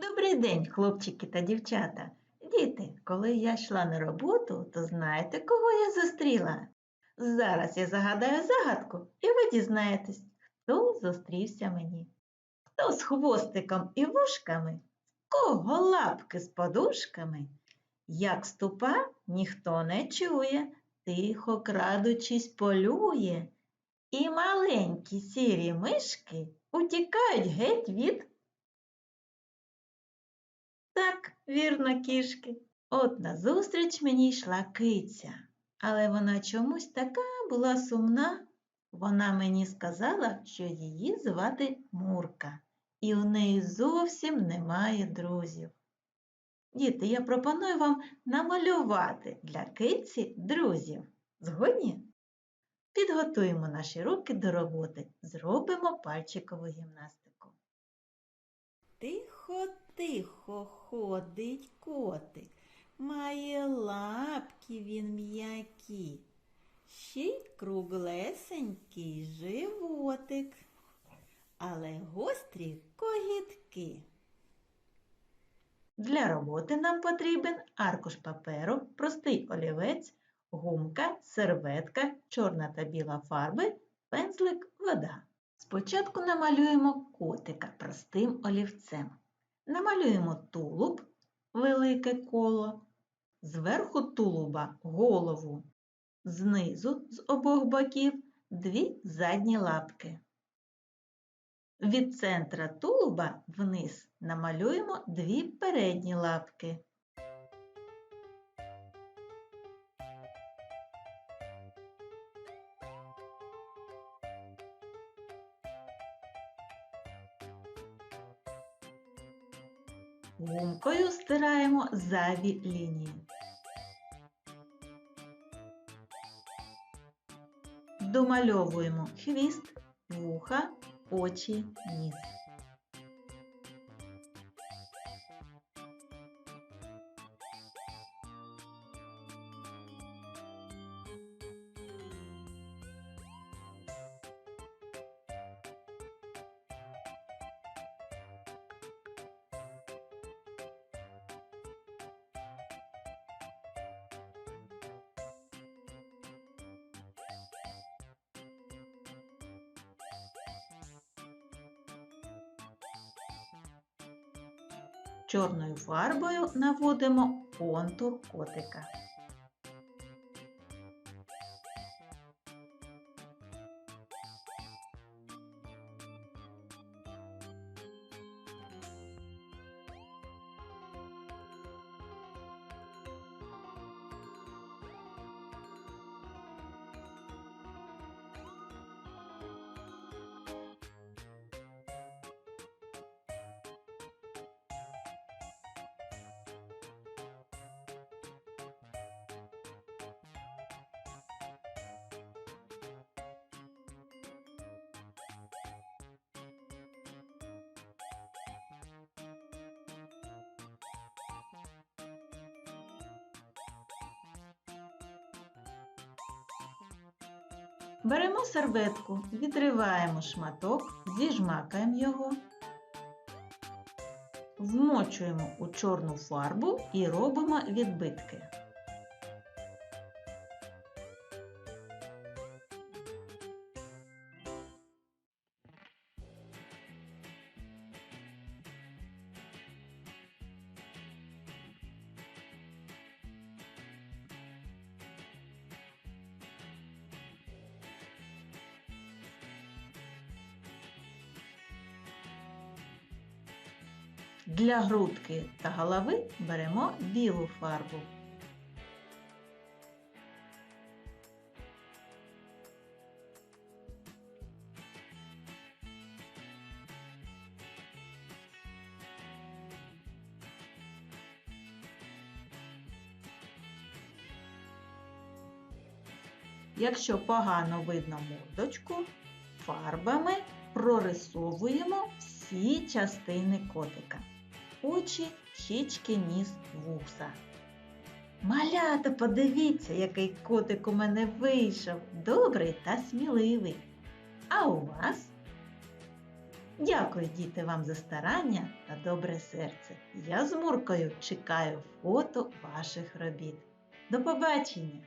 Добрий день, хлопчики та дівчата. Діти, коли я йшла на роботу, то знаєте, кого я зустріла? Зараз я загадаю загадку, і ви дізнаєтесь, хто зустрівся мені. Хто з хвостиком і вушками, кого лапки з подушками. Як ступа, ніхто не чує, тихо крадучись полює. І маленькі сірі мишки утікають геть від так, вірно, кішки. От назустріч мені йшла киця, але вона чомусь така була сумна. Вона мені сказала, що її звати Мурка, і у неї зовсім немає друзів. Діти, я пропоную вам намалювати для киці друзів. Згодні? Підготуємо наші руки до роботи, зробимо пальчикову гімнастику. Тихо, тихо ходить котик, має лапки він м'які, ще й круглесенький животик, але гострі когітки. Для роботи нам потрібен аркуш паперу, простий олівець, гумка, серветка, чорна та біла фарби, пензлик, вода. Спочатку намалюємо котика простим олівцем. Намалюємо тулуб, велике коло, зверху тулуба голову, знизу з обох боків дві задні лапки. Від центра тулуба вниз намалюємо дві передні лапки. Гумкою стираємо зайві лінії. Домальовуємо хвіст, вуха, очі, ніс. Чорною фарбою наводимо контур котика. Беремо серветку, відриваємо шматок, зіжмакаємо його, вмочуємо у чорну фарбу і робимо відбитки. Для грудки та голови беремо білу фарбу. Якщо погано видно мордочку, фарбами прорисовуємо всі частини котика. Очі, щічки, ніс, вуса. Малята, подивіться, який котик у мене вийшов, добрий та сміливий. А у вас? Дякую, діти, вам за старання та добре серце. Я з Муркою чекаю фото ваших робіт. До побачення!